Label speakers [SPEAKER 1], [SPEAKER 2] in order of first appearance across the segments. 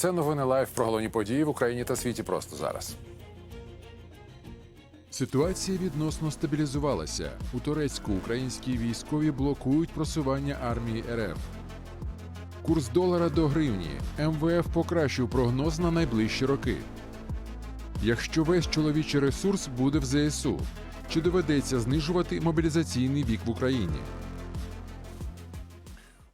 [SPEAKER 1] Це новини лайв про головні події в Україні та світі просто зараз.
[SPEAKER 2] Ситуація відносно стабілізувалася. У Турецьку українські військові блокують просування армії РФ. Курс долара до гривні. МВФ покращив прогноз на найближчі роки. Якщо весь чоловічий ресурс буде в ЗСУ, чи доведеться знижувати мобілізаційний вік в Україні?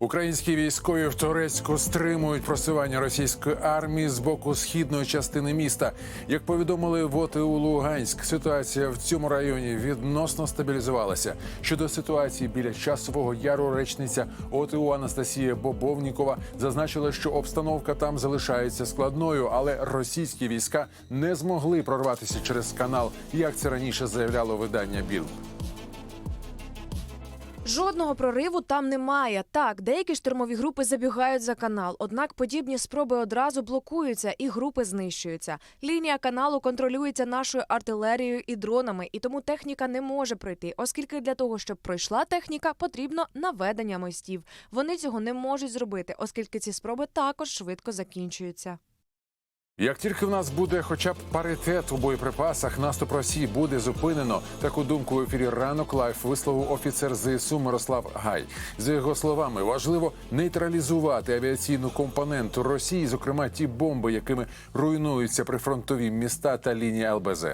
[SPEAKER 1] Українські військові в Турецьку стримують просування російської армії з боку східної частини міста. Як повідомили в ОТУ Луганськ, ситуація в цьому районі відносно стабілізувалася. Щодо ситуації біля часового яру речниця ОТУ Анастасія Бобовнікова зазначила, що обстановка там залишається складною, але російські війська не змогли прорватися через канал, як це раніше заявляло видання Білд.
[SPEAKER 3] Жодного прориву там немає. Так, деякі штурмові групи забігають за канал, однак подібні спроби одразу блокуються і групи знищуються. Лінія каналу контролюється нашою артилерією і дронами, і тому техніка не може пройти, оскільки для того, щоб пройшла техніка, потрібно наведення мостів. Вони цього не можуть зробити, оскільки ці спроби також швидко закінчуються.
[SPEAKER 1] Як тільки в нас буде хоча б паритет у боєприпасах, наступ Росії буде зупинено. Таку думку в ефірі ранок лайф висловив офіцер ЗСУ Мирослав Гай. За його словами, важливо нейтралізувати авіаційну компоненту Росії, зокрема ті бомби, якими руйнуються прифронтові міста та лінії ЛБЗ.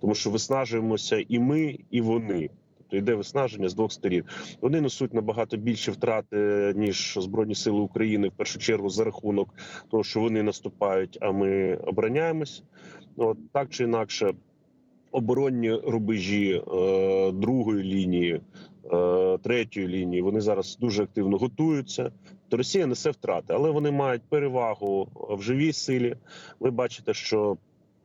[SPEAKER 4] тому що виснажуємося і ми, і вони. Тобто йде виснаження з двох сторін. Вони несуть набагато більше втрати ніж збройні сили України, в першу чергу за рахунок того, що вони наступають, а ми обороняємось. От так чи інакше, оборонні рубежі е, другої лінії, е, третьої лінії вони зараз дуже активно готуються. То Росія несе втрати, але вони мають перевагу в живій силі. Ви бачите, що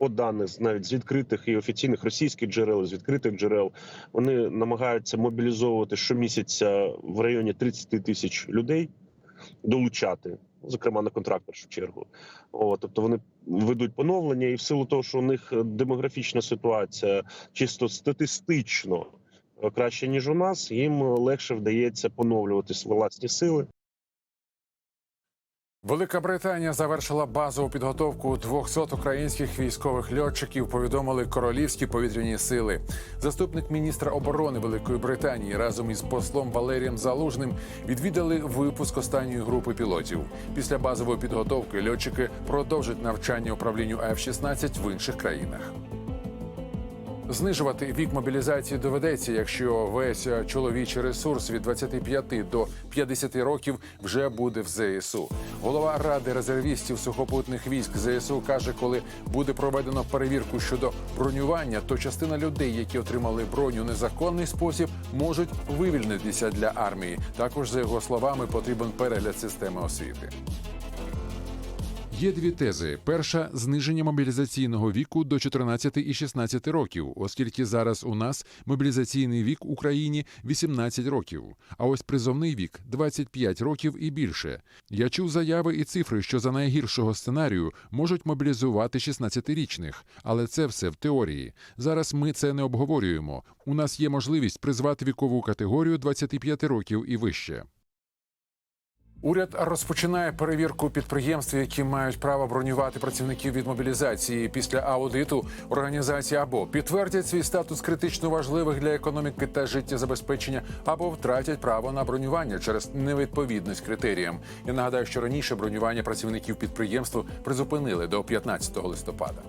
[SPEAKER 4] по даних навіть з відкритих і офіційних російських джерел, з відкритих джерел, вони намагаються мобілізовувати щомісяця в районі 30 тисяч людей, долучати, зокрема на контракт першу чергу. О, тобто вони ведуть поновлення, і в силу того, що у них демографічна ситуація чисто статистично е, краще ніж у нас, їм легше вдається поновлювати власні сили.
[SPEAKER 1] Велика Британія завершила базову підготовку 200 українських військових льотчиків. Повідомили королівські повітряні сили. Заступник міністра оборони Великої Британії разом із послом Валерієм Залужним відвідали випуск останньої групи пілотів. Після базової підготовки льотчики продовжать навчання управлінню F-16 в інших країнах. Знижувати вік мобілізації доведеться, якщо весь чоловічий ресурс від 25 до 50 років вже буде в ЗСУ. Голова ради резервістів сухопутних військ ЗСУ каже, коли буде проведено перевірку щодо бронювання, то частина людей, які отримали броню незаконний спосіб, можуть вивільнитися для армії. Також за його словами потрібен перегляд системи освіти.
[SPEAKER 2] Є дві тези: перша зниження мобілізаційного віку до 14 і 16 років, оскільки зараз у нас мобілізаційний вік в Україні 18 років, а ось призовний вік 25 років і більше. Я чув заяви і цифри, що за найгіршого сценарію можуть мобілізувати 16-річних, але це все в теорії. Зараз ми це не обговорюємо. У нас є можливість призвати вікову категорію 25 років і вище.
[SPEAKER 1] Уряд розпочинає перевірку підприємств, які мають право бронювати працівників від мобілізації. Після аудиту організації або підтвердять свій статус критично важливих для економіки та життєзабезпечення, або втратять право на бронювання через невідповідність критеріям. Я нагадаю, що раніше бронювання працівників підприємств призупинили до 15 листопада.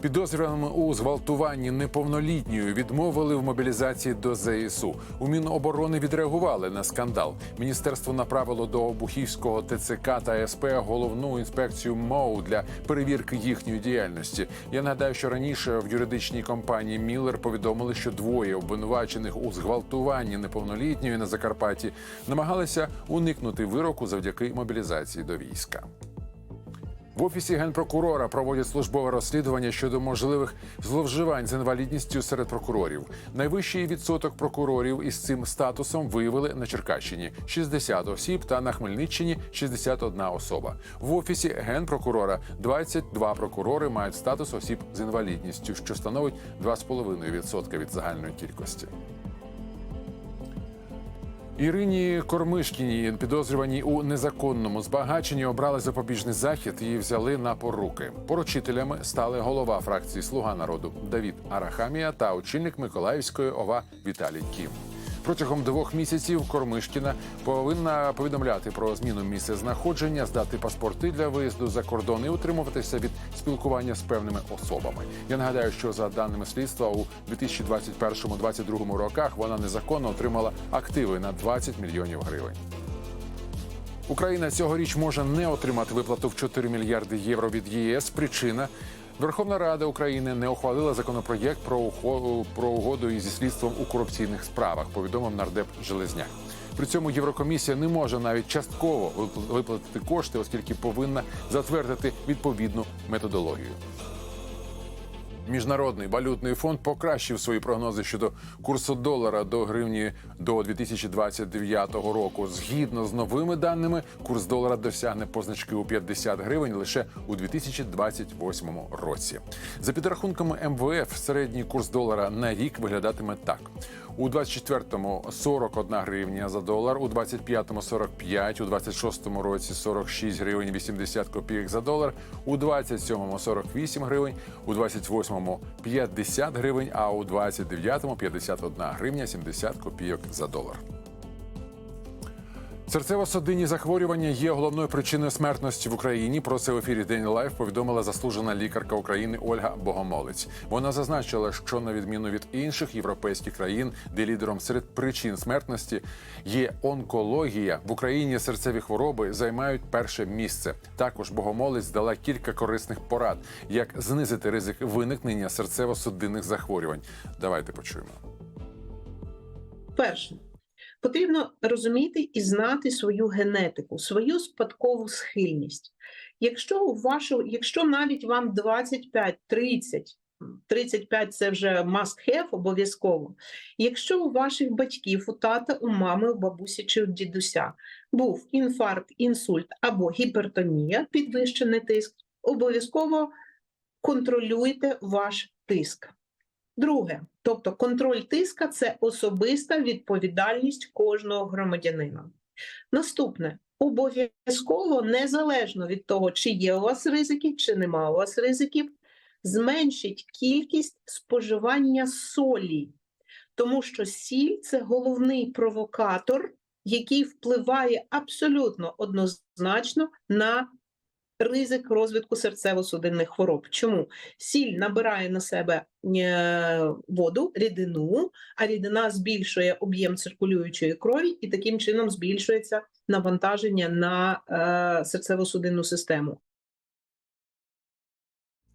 [SPEAKER 1] Підозрюваними у зґвалтуванні неповнолітньої відмовили в мобілізації до ЗСУ. У Міноборони відреагували на скандал. Міністерство направило до Обухівського ТЦК та СП головну інспекцію МОУ для перевірки їхньої діяльності. Я нагадаю, що раніше в юридичній компанії Міллер повідомили, що двоє обвинувачених у зґвалтуванні неповнолітньої на Закарпатті намагалися уникнути вироку завдяки мобілізації до війська. В офісі генпрокурора проводять службове розслідування щодо можливих зловживань з інвалідністю серед прокурорів. Найвищий відсоток прокурорів із цим статусом виявили на Черкащині 60 осіб та на Хмельниччині 61 особа. В офісі генпрокурора 22 прокурори мають статус осіб з інвалідністю, що становить 2,5% від загальної кількості. Ірині Кормишкіній, підозрюваній у незаконному збагаченні, обрали запобіжний захід і взяли на поруки. Поручителями стали голова фракції Слуга народу Давід Арахамія та очільник Миколаївської ОВА Віталій Кім. Протягом двох місяців Кормишкіна повинна повідомляти про зміну місця знаходження, здати паспорти для виїзду за кордон і утримуватися від спілкування з певними особами. Я нагадаю, що за даними слідства у 2021-2022 роках вона незаконно отримала активи на 20 мільйонів гривень. Україна цьогоріч може не отримати виплату в 4 мільярди євро від ЄС. Причина Верховна Рада України не ухвалила законопроєкт про про угоду зі слідством у корупційних справах. Повідомив нардеп Железняк. При цьому Єврокомісія не може навіть частково випл- виплатити кошти, оскільки повинна затвердити відповідну методологію. Міжнародний валютний фонд покращив свої прогнози щодо курсу долара до гривні до 2029 року. Згідно з новими даними, курс долара досягне позначки у 50 гривень лише у 2028 році. За підрахунками МВФ, середній курс долара на рік виглядатиме так: у 24-му 41 гривня за долар, у 25-му 45, у 26-му році 46 гривень 80 копійок за долар, у 27-му 48 гривень, у 28-му 50 гривень, а у 29-му 51 гривня 70 копійок за долар. Серцево-судинні захворювання є головною причиною смертності в Україні. Про це в ефірі День Лайф повідомила заслужена лікарка України Ольга Богомолець. Вона зазначила, що на відміну від інших європейських країн, де лідером серед причин смертності є онкологія, в Україні серцеві хвороби займають перше місце. Також Богомолець дала кілька корисних порад, як знизити ризик виникнення серцево-судинних захворювань. Давайте почуємо.
[SPEAKER 5] Перше, потрібно розуміти і знати свою генетику, свою спадкову схильність. Якщо у вашу, якщо навіть вам 25, 30, 35 це вже must have обов'язково. Якщо у ваших батьків, у тата, у мами, у бабусі чи у дідуся був інфаркт, інсульт або гіпертонія, підвищений тиск, обов'язково контролюйте ваш тиск. Друге, тобто контроль тиска це особиста відповідальність кожного громадянина. Наступне. Обов'язково, незалежно від того, чи є у вас ризики, чи нема у вас ризиків, зменшіть кількість споживання солі, тому що сіль це головний провокатор, який впливає абсолютно однозначно на ризик розвитку серцево-судинних хвороб. Чому? Сіль набирає на себе е, воду, рідину, а рідина збільшує об'єм циркулюючої крові і таким чином збільшується навантаження на е, серцево-судинну систему.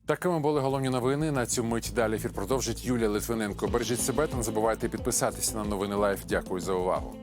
[SPEAKER 1] Такими були головні новини. На цю мить далі ефір продовжить Юлія Литвиненко. Бережіть себе та не забувайте підписатися на новини Лайф. Дякую за увагу.